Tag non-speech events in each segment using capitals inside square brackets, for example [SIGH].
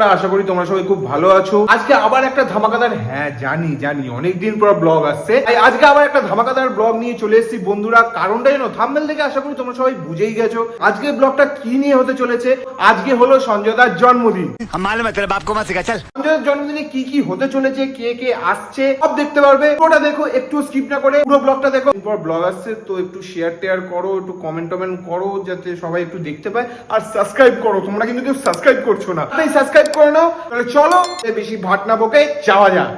তোমরা আশা করি তোমরা সবাই খুব ভালো আছো। আজকে আবার একটা ধামাকাদার হ্যাঁ জানি জানি অনেকদিন পর ব্লগ আসছে। আজকে আবার একটা ধামাকাদার ব্লগ নিয়ে চলে এসেছি। বন্ধুরা কারণটা জানো থামবেল থেকে আশা করি তোমরা সবাই বুঝেই গেছো। আজকে ব্লগটা কি নিয়ে হতে চলেছে? আজকে হলো সঞ্জয়দার জন্মদিন। সঞ্জয়ের জন্মদিনে কি কি হতে চলেছে কে কে আসছে সব দেখতে পারবে। ওটা দেখো একটু স্কিপ না করে পুরো ব্লগটা দেখো। ব্লগ আসছে তো একটু শেয়ার টেয়ার করো একটু কমেন্ট টমেন্ট করো যাতে সবাই একটু দেখতে পায়। আর সাবস্ক্রাইব করো তোমরা কিন্তু কেউ সাবস্ক্রাইব করছ না। সাবস্ক্রাইব করে নাও তাহলে চলো এ বেশি ভাট না বকে যাওয়া যাক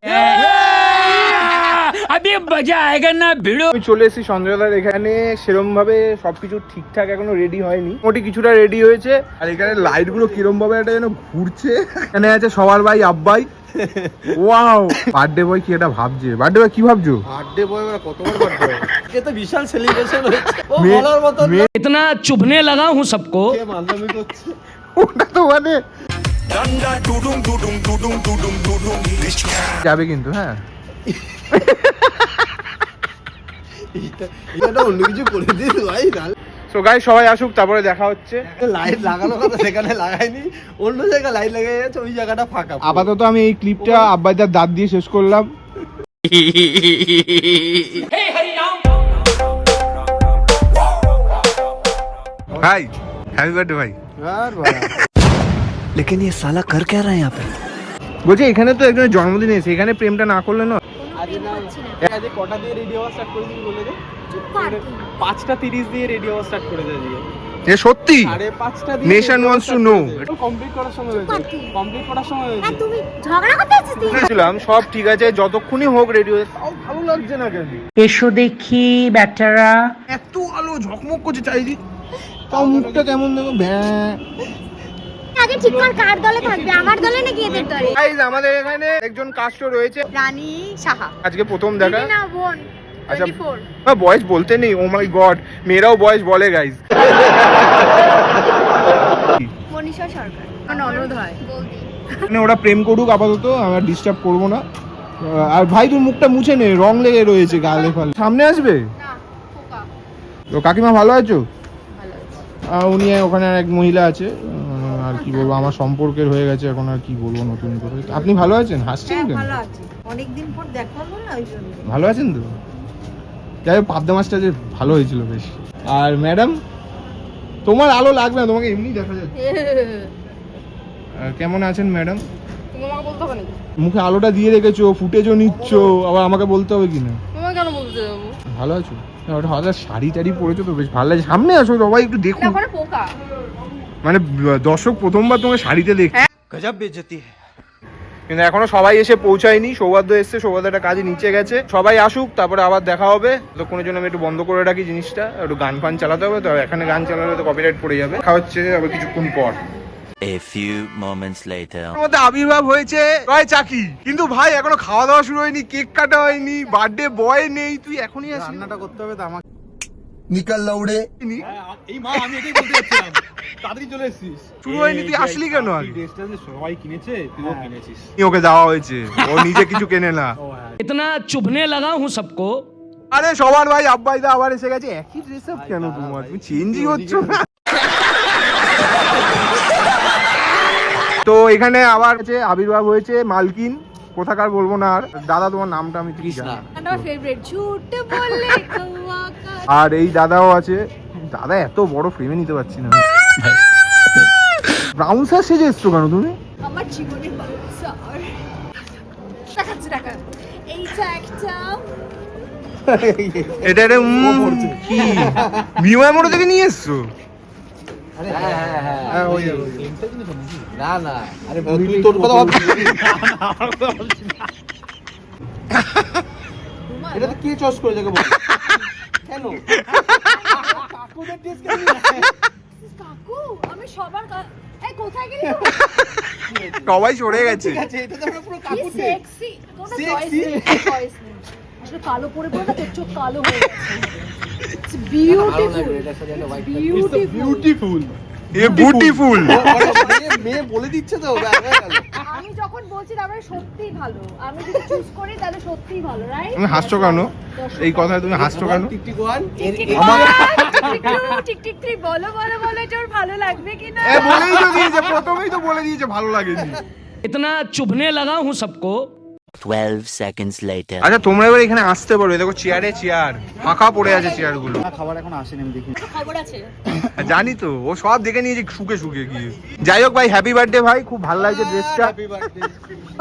अभी मजा आएगा ना भिड़ो আমি চলে এসেছি সঞ্জয়দার এখানে সেরম ভাবে সবকিছু ঠিকঠাক এখনো রেডি হয়নি মোটামুটি কিছুটা রেডি হয়েছে আর এখানে লাইট গুলো কিরম ভাবে একটা যেন ঘুরছে এখানে আছে সবার ভাই আব্বাই ওয়াও বার্থডে বয় কি এটা ভাবছে বার্থডে বয় কি ভাবছো বার্থডে বয় মানে কতবার বার্থডে কে তো বিশাল সেলিব্রেশন হচ্ছে ও মে- বলার মতো মে- इतना चुभने लगा हूँ सबको কে মালদামি করছে ওটা তো মানে যাবে কিন্তু হ্যাঁ। এটা অন্য কিছু করে দিস ভাই সো গাই সবাই আসুক তারপরে দেখা হচ্ছে। লাইট লাগানো কথা সেখানে লাগাইনি অন্য জায়গায় লাইট লাগিয়ে গেছে ওই জায়গাটা ফাঁকা। আপাতত আমি এই ক্লিপটা আব্বাইদার দাঁত দিয়ে শেষ করলাম। ভাই হ্যাপি বার্থডে ভাই আর। लेकिन ये साला कर क्या रहा है यहाँ पे বলছি এখানে তো একজনের জন্মদিন এসে এখানে প্রেমটা না করলে না আজকে না আজকে কটা দিয়ে রেডি হওয়া স্টার্ট করে দিবি বলে দে পাঁচটা তিরিশ দিয়ে রেডি হওয়া স্টার্ট করে দে আজকে এ সত্যি সাড়ে পাঁচটা দিয়ে Nation wants to know. Complete করার সময় হয়েছে কমপ্লিট করার সময় আর হয়েছে তুমি ঝগড়া করতে আছিস তুই ছিলাম সব ঠিক আছে যতক্ষণই হোক রেডি হয়ে তাও ভালো লাগছে না কেন এসো দেখি ব্যাটারা এত আলো ঝকমক করছে চারিদিক তাও মুখটা কেমন দেখো ভ্যাঁ আগে ঠিক কর কার দলে থাকবে? আমার দলে নাকি এদের দলে? আমাদের এখানে একজন কাস্ট রয়েছে। রানী সাহা। আজকে প্রথম দেখা। না বোন। আচ্ছা। বয়স বলতে নেই। ও মাই গড মেয়েরাও বয়স বলে গাইজ মনীষা সরকার। ননদ হয়। মানে ওরা প্রেম করুক আপাতত আমরা ডিস্টার্ব করব না। আর ভাই তোর মুখটা মুছে নে রং লেগে রয়েছে গালে ফালে। সামনে আসবে? তো কাকিমা ভালো আছো? ভালো আছে। উনি ওখানে আর এক মহিলা আছে। আর কি বলব আমার সম্পর্কের হয়ে গেছে এখন আর কি বলব নতুন করে। আপনি ভালো আছেন? হাসছেন কেন? ভালো আছে। অনেকদিন পর দেখা হলো না ওই জন্য। ভালো আছেন তো? যাই হোক পাবদা মাছটা যে ভালো হয়েছিল বেশ। আর ম্যাডাম তোমার আলো লাগবে না তোমাকে এমনি দেখা যাচ্ছে। [LAUGHS] কেমন আছেন ম্যাডাম? মুখে আলোটা দিয়ে রেখেছো ফুটেজও নিচ্ছ আবার আমাকে বলতে হবে কি না তোমাকে কেন বলতে যাব? ভালো আছো? ওটা হঠাৎ শাড়ি টাড়ি পরেছো তো বেশ ভালো লাগে সামনে আসো সবাই একটু দেখুন। ওখানে পোকা। মানে দর্শক প্রথমবার তোমার শাড়িতে দেখছে। হ্যাঁ। গজব বেজতি কিন্তু এখনও সবাই এসে পৌঁছায়নি সৌভাগ্য এসছে সৌভাগ্য একটা কাজে নিচে গেছে। সবাই আসুক তারপরে আবার দেখা হবে। কোনো জন্য আমি একটু বন্ধ করে রাখি জিনিসটা একটু গান ফান চালাতে হবে তো এখানে গান চালালে তো কপিরাইট পড়ে যাবে। দেখা হচ্ছে আবার কিছুক্ষণ পর। A few moments later. মধ্যে আবির্ভাব হয়েছে প্রায় চাকি কিন্তু ভাই এখনও খাওয়া দাওয়া শুরু হয়নি কেক কাটা হয়নি বার্থডে বয় নেই তুই এখনই আসিস রান্নাটা করতে হবে তো আমাকে। নিকাল লাউড়ে। এই মা আমি এটাই বলতে যাচ্ছিলাম চলে এসেছিস। শুরু হয়নি তুই আসলি কেন সবাই কিনেছে তুইও হ্যাঁ। কিনেছিস। ওকে দেওয়া হয়েছে ও নিজে কিছু কেনে না। হ্যাঁ। ইতনা চুভনে হুঁ সবকো। আরে সবার ভাই আব্বাই দা আবার এসে গেছে একই ড্রেস আপ কেন তোমার? তুমি চেঞ্জই হচ্ছ না? তো এখানে আবার আবির্ভাব হয়েছে মালকিন। কোথাকার বলব না আর দাদা তোমার নামটা আমি ঠিক জানি। আর এই দাদাও আছে। দাদা এত বড় ফ্রেমে নিতে পারছি না। ব্রাউন সার সেজে এসছো কেন তুমি? আমার একটা এটা এটা কি? বিময় মোড় থেকে নিয়ে এসছো হ্যাঁ, ওই যাবে, ওই যাবে। না না। আরে তুই তোর কথা [LAUGHS] এটা তো কে চয়েস করে যাকে বল? কেন? কাকুদের ড্রেস কেন কাকু? আমি সবার এই কোথায় গেলি সবাই সরে গেছে। ঠিক আছে এটা তো পুরো কাকু সেক্সি কোনো Sexy? চয়েস নেই চয়েস নেই। আসলে কালো পরে পরে না তোর চোখ কালো হয়ে গেছে। Beautiful beautiful beautiful a beautiful মেয়ে বলে দিচ্ছে তো ব্যাস, হয়ে গেল। আমি যখন বলছি তারপরে সত্যিই ভালো আমি যদি চুজ করি তাহলে সত্যিই ভালো রাইট তুমি হাসছো কেন এই কথায় তুমি হাসছো কেন টিকটিক ওয়ান এর টিক টিক টিক টিক বলো বলো বলো এটা ওর ভালো লাগবে কিনা এ বলেই তো দিয়েছে প্রথমেই তো বলে দিয়েছে ভালো লাগেনি इतना चुभने लगा हूँ सबको 12 seconds later. আচ্ছা তোমরা এবার এখানে আসতে পারো। দেখো চেয়ারে চেয়ার ফাঁকা পড়ে আছে চেয়ারগুলো। খাবার এখন আসেনি আমি দেখি খবর আছে? জানি তো। ও সব দেখে নিয়েছে শুকে শুকে গিয়ে। যাই হোক ভাই হ্যাপি বার্থডে ভাই। খুব ভালো লাগছে ড্রেসটা হ্যাপি বার্থডে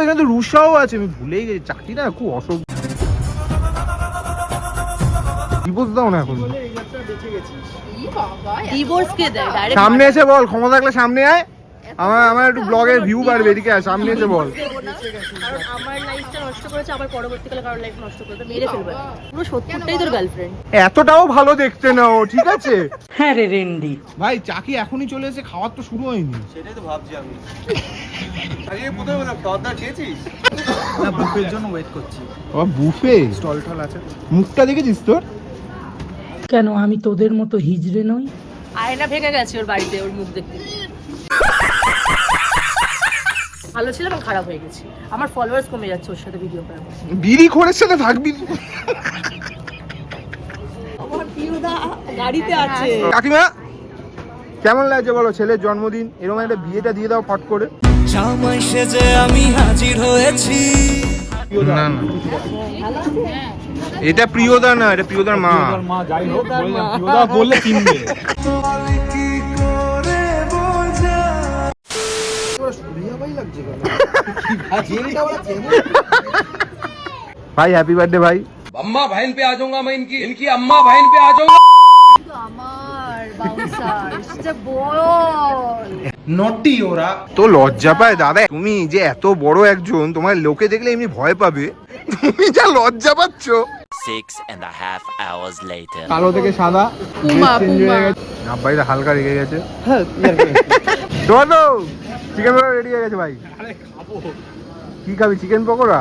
এখানে তো রুষাও আছে আমি ভুলেই গেছি। চাকরি না খুব অসভ্য ডিভোর্স দাও না এখন। ডিভোর্স কে দেয়? সামনে এসে বল ক্ষমা থাকলে সামনে আয়। আমার আমার একটু ব্লগের ভিউ বাড়বে এদিকে আয় সামনে এসে বল। কারণ আমার লাইফটা নষ্ট করেছে আবার পরবর্তীকালে কারোর লাইফ নষ্ট করবে মেরে ফেলবে পুরো সত্যিটাই তোর গার্লফ্রেন্ড এতটাও ভালো দেখতে না ও ঠিক আছে? হ্যাঁ রে রেন্ডি। ভাই চাকি এখনই চলে এসে খাওয়ার তো শুরু হয়নি? সেটাই তো ভাবছি আমি। আজকে প্রথমে বললাম খাওয়া খেয়েছিস? না বুফের জন্য ওয়েট করছি। ও বুফে? স্টল টল আছে মুখটা দেখেছিস তোর? কেন আমি তোদের মতো হিজড়ে নই? আয়না ভেঙে গেছে ওর বাড়িতে ওর মুখ দেখতে। ভালো ছিল এবং খারাপ হয়ে গেছে। আমার ফলোয়ার্স কমে যাচ্ছে ওর সাথে ভিডিও করার। বিড়ি খোরের সাথে থাকবি গাড়িতে আছে। কাকিমা কেমন লাগছে বলো ছেলের জন্মদিন? এরকম একটা বিয়েটা দিয়ে দাও ফট করে। জামাই সেজে আমি হাজির হয়েছি। না না। এটা প্রিয়দা না এটা প্রিয়দার মা। মা যাই হোক বললে কিনবে। ভাই হ্যাপি বার্থডে ভাই আমার বাউন্সার যা বল নটি ওরা তো লজ্জা পায় দাদা তুমি যে এত বড় একজন তোমার লোকে দেখলে এমনি ভয় পাবে। তুমি যা লজ্জা পাচ্ছ। Six and a half hours later. কালো থেকে সাদা পুমা পুমা আব্বাইটা হালকা রেগে গেছে। চলো চিকেন পকোড়া রেডি হয়ে গেছে ভাই। কি খাবি? চিকেন পকোড়া?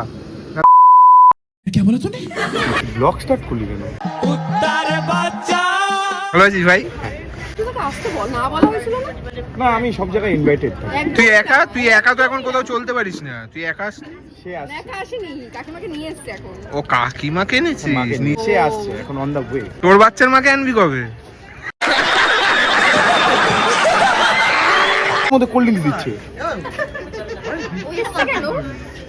ব্লগ স্টার্ট করলি কেন? ভালো আছিস ভাই? তুই তোকে আসতে বল না বলা হয়েছিল না? না আমি সব জায়গায় ইনভাইটেড তুই একা? তুই একা তো এখন কোথাও চলতে পারিস না। তুই একা ও কাকিমাকে এনেছিস? সে আসছে এখন অন দা ওয়ে তোর বাচ্চার মাকে আনবি কবে? মধ্যে কোল্ড ড্রিঙ্কস দিচ্ছে।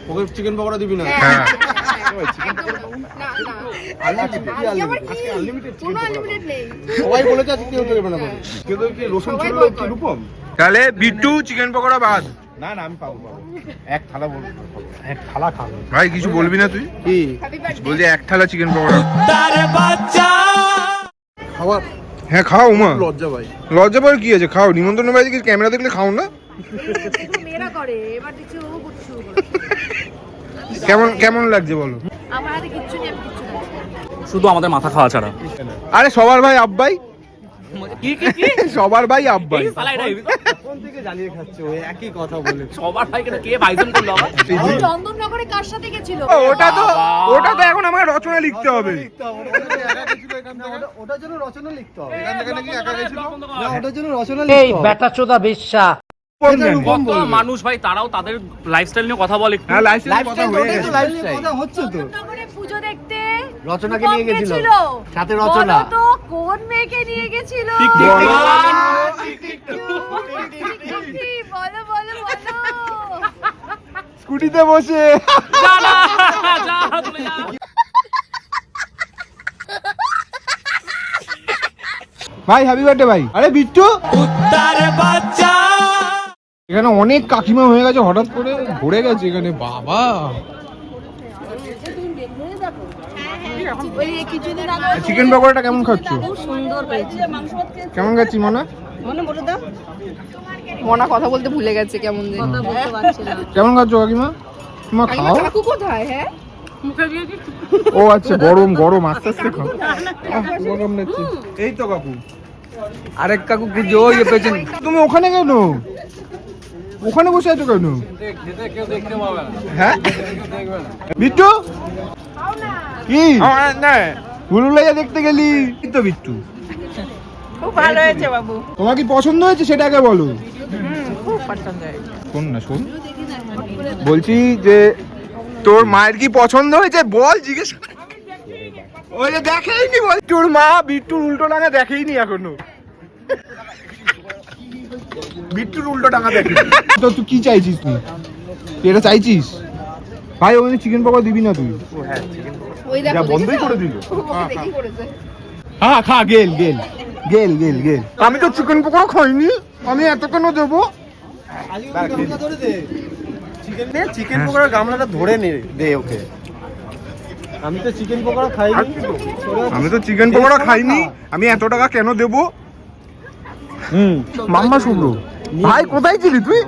ওকে চিকেন পকোড়া দিবি না? হ্যাঁ। সবাই বলেছে আজকে কেউ দেবে না কেউ কি রসুন ছিল কি রূপম? তাহলে বিট্টু চিকেন পকোড়া বাদ। না না আমি পাবো পাবো। এক থালা বলব এক থালা খাব ভাই কিছু বলবি না তুই? কি? বলছি এক থালা চিকেন পকোড়া। খাবার হ্যাঁ খাও মা। লজ্জা ভাই লজ্জা পাওয়ার কি আছে? খাও নিমন্ত্রণ ভাই থেকে ক্যামেরা দেখলে খাও না? মেয়েরা করে এবার দেখছি ও করতে শুরু করে কেমন কেমন লাগছে বলো? আমার হাতে কিচ্ছু নেই কিচ্ছু শুধু আমাদের মাথা খাওয়া ছাড়া। আরে সবার ভাই আব্বাই। [LAUGHS] সবার ভাই আব্বাই। কোন থেকে জ্বালিয়ে খাচ্ছে? ওই একই কথা বলে। সবার ভাই কেন কে বাইজন করল আবার? [LAUGHS] চন্দননগরে কার সাথে গেছিল? ওটা তো ওটা তো এখন আমাকে রচনা লিখতে হবে। ওটার জন্য রচনা লিখতে হবে। এখান থেকে নাকি একা গেছিল? ওটার জন্য রচনা লিখতে হবে। বেটা চোদা বেশ্যা রূপম মানুষ ভাই তারাও তাদের লাইফস্টাইল নিয়ে কথা বলে। একটু হ্যাঁ লাইফস্টাইল কথা হচ্ছে তো পুজো দেখতে রচনাকে নিয়ে গেছিল। সাথে রচনা। তো কোন মেয়েকে নিয়ে গেছিল? বলো। বলো বলো বলো। স্কুটিতে বসে। ভাই হ্যাপি বার্থডে ভাই। আরে বিট্টু। বাচ্চা। এখানে অনেক কাকিমা হয়ে গেছে হঠাৎ করে ভরে গেছে এখানে বাবা ওই কিছুদিন আগে চিকেন পকোড়াটা কেমন খাচ্ছ? সুন্দর কেমন খাচ্ছি মনে? মনে বলে দাও। মনা কথা বলতে ভুলে গেছে কেমন কেমন খাচ্ছ কাকিমা? মা খাও। কাকু কোথায় হ্যাঁ? ও আচ্ছা গরম গরম আস্তে আস্তে খাও। গরম এই তো কাকু। আরেক কাকু যে পেছন। তুমি ওখানে কেন? ওখানে বসে আছো কেন? হ্যাঁ? বিট্টু কি? বুলুলাইয়া দেখতে গেলি। তো বিট্টু খুব ভালো হয়েছে বাবু। তোমার কি পছন্দ হয়েছে সেটা আগে বলো। খুব পছন্দ হয়েছে। শোন না শোন। বলছি যে তোর মায়ের কি পছন্দ হয়েছে? বল জিজ্ঞেস ওই যে দেখেইনি বল। তোর মা বিট্টুর উল্টো ডাঙা দেখেইনি এখনও। বিট্টুর উল্টো ডাঙা দেখে তো তুই কি চাইছিস তুই? তুই এটা চাইছিস? ভাই ওখানে চিকেন পকোড়া দিবি না তুই? ওই যা বন্ধই করে দিল। করেছে হ্যাঁ খা গেল গেল গেল গেল গেল। আমি তো চিকেন পকোড়া খাইনি আমি এত কেন দেবো চিকেন পকোড়ার গামলাটা ধরে নে দে ওকে। আমি তো চিকেন পকোড়া খাইনি। আমি তো চিকেন পকোড়া খাইনি আমি এত টাকা কেন দেবো? হুম। মাম্মা শুভ্র। ভাই কোথায় ছিলি তুই?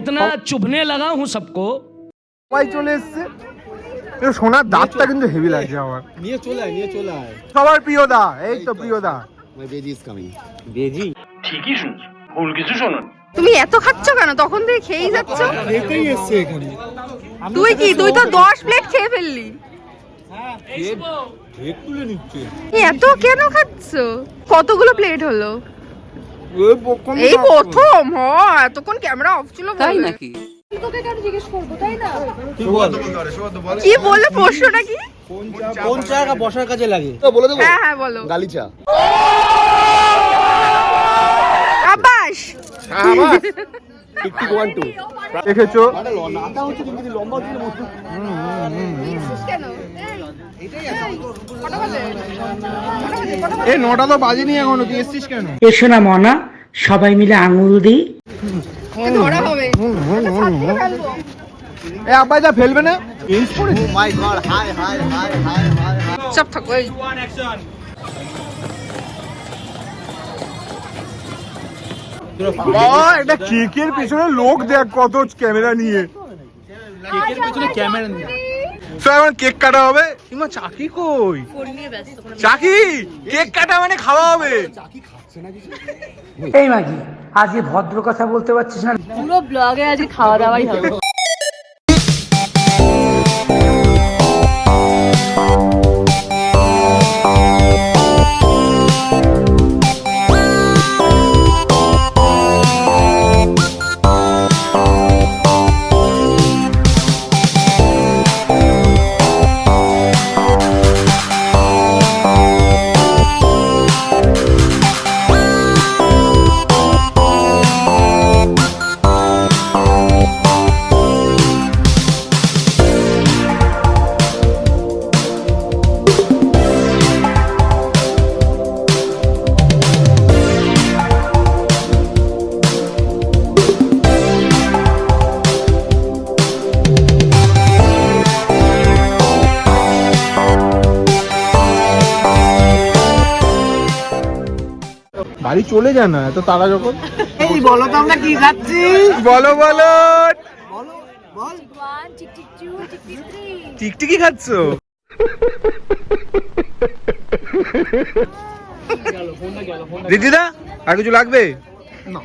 ইতনা চুভনে লাগা হুঁ সবকো। ভাই চলে এসছে। সোনার দাঁতটা কিন্তু হেভি লাগছে আমার। নিয়ে চলে আয় নিয়ে চলে আয়। সবার প্রিয় দা এই তো প্রিয় দা বেজি ইজ কামিং বেজি? ঠিকই শুনছো ভুল কিছু শোনো তুমি এত খাচ্ছ কেন? তখন থেকে খেয়েই যাচ্ছ? এসছে এখানে। তুই কি তুই তো 10 প্লেট খেয়ে ফেললি। হ্যাঁ, এত কেন খাচ্ছ? কতগুলো প্লেট হলো? এই প্রথম হ এতক্ষণ ক্যামেরা অফ ছিল তাই নাকি? তোকে কেন জিজ্ঞেস করব তাই না? তুই বল? কি বললে প্রশ্নটা কি কোন জায়গা বসার কাজে লাগে? হ্যাঁ হ্যাঁ বলো। গালিচা আবাস [LAUGHS] দেখেছ? কেন এ নটা তো বাজেনি এখনও তুই এসছিস কেন? এসো না মনা সবাই মিলে আঙুল দিই। ধরা হবে এ আব্বাই যা ফেলবে না? চেঞ্জ করে দে। সব থাকো এই। বাবা এটা কেকের পিছনে লোক দেখ কত ক্যামেরা নিয়ে। কেকের পেছনে ক্যামেরা নিয়ে। তো এখন কেক কাটা হবে? কিংবা চাকি কই? চাকি? কেক কাটা মানে খাওয়া হবে। এই মাগি আজকে ভদ্র কথা বলতে পারছিস না? পুরো ব্লগে আজকে খাওয়া দাওয়াই হবে। চলে যায় না এত তারা যখন? এই বলো তো আমরা কি খাচ্ছি? বলো বলো। One tick tick two tick tick three টিকটিকি খাচ্ছ? দিদিদা আর কিছু লাগবে? না।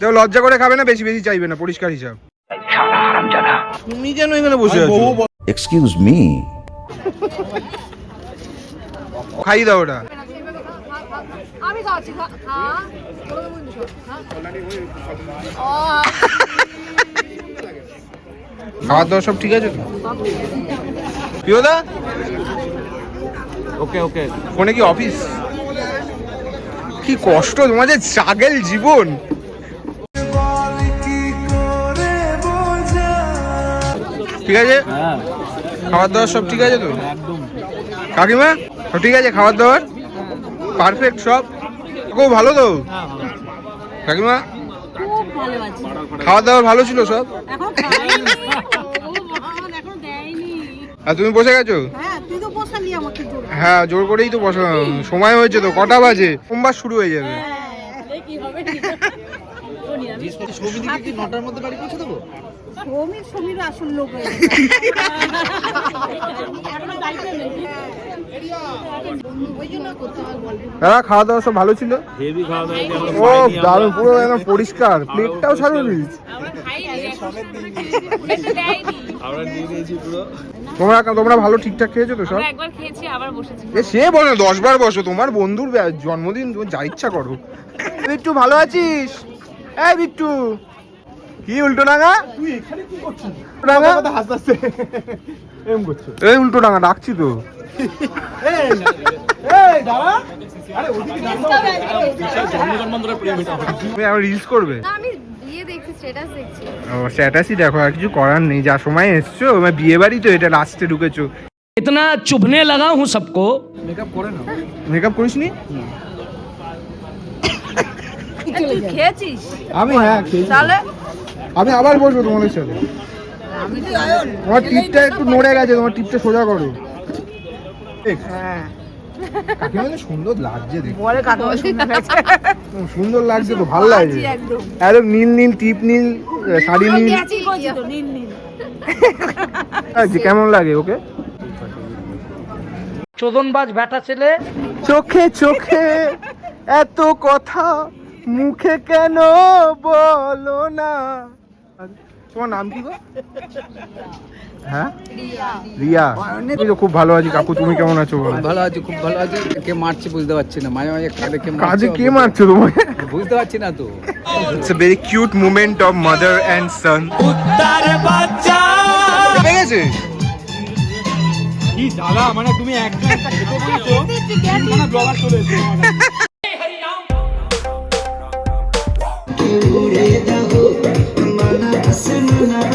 তো লজ্জা করে খাবে না বেশি বেশি চাইবে না পরিষ্কার হিসাব। তুমি কেন এখানে বসে আছো? Excuse me. খাইয়ে দাও ওটা। আমি খাওয়াচ্ছি খা খা বলো তো বন্ধু সব, খা। ও, খাওয়ার দাওয়া সব ঠিক আছে তো? প্রিয়দা? ওকে ওকে। ফোনে কি অফিস? কি কষ্ট তোমাদের চাগেল জীবন। ঠিক আছে? হ্যাঁ। খাবার দাবার সব ঠিক আছে তো? কাকিমা সব ঠিক আছে খাবার দাবার পারফেক্ট সব? খুব ভালো তো? কাকিমা খুব ভালো আছে। খাবার দাবার ভালো ছিল সব? আর তুমি বসে গেছো? হ্যাঁ তুই তো বসালি আমাকে জোর হ্যাঁ করেই তো বসা সময় হয়েছে তো কটা বাজে? সোমবার শুরু হয়ে যাবে। তাহলে কি হবে ছবি দিকে কি নটার মধ্যে বাড়ি পৌঁছে দেবো? সমীর সমীর আসল লোক দাদা খাওয়া দাওয়া সব ভালো ছিল? হেভি খাওয়া দাওয়া ও দারুণ পুরো একদম পরিষ্কার। প্লেটটাও সারো তোমরা তোমরা ভালো ঠিকঠাক খেয়েছো তো সব? আমরা একবার খেয়েছি আবার বসেছি। এ সে বলো দশ বার বসো। তোমার বন্ধুর জন্মদিন তুমি যা ইচ্ছা করো। বিট্টু ভালো আছিস? এই বিট্টু। কি উল্টো ডাঙা? এই উল্টো ডাঙা ডাকছি তো। রিলস করবে? দেখো আর কিছু করার নেই। যা সময় বিয়ে বাড়ি তো এটা লাস্টে ঢুকেছো। ইতনা চুভনে লাগা হুঁ সবকো মেকআপ করে না? মেকআপ করিস আমি হ্যাঁ তাহলে? আমি আবার বসবো তোমাদের সাথে। তোমার টিপটা একটু নড়ে গেছে তোমার টিপটা সোজা করো। তো সুন্দর লাগছে দেখতে। বলে সুন্দর লাগছে। তো ভালো লাগছে। একদম। একদম নীল নীল টিপ নীল শাড়ি নীল। নীল নীল। লাগছে কেমন লাগে ওকে? চোদনবাজ ব্যাটা ছেলে। চোখে চোখে এত কথা মুখে কেন বলো না? তোমার নাম কি গো? হ্যাঁ? রিয়া। তো খুব ভালো আছি কাকু তুমি কেমন আছো বলো? ভালো আছি খুব ভালো আছি। কে মারছে বুঝতে পারছি না। মাঝে মাঝে কাঁধে কে মারছে কে মারছো তোমাকে বুঝতে পারছি না তো। It's a very cute moment of mother and son গেছে? কি জ্বালা মানে তুমি একটা একটা খেতে বলেছ মানে ব্লগার চলে এসেছে। gelsinler.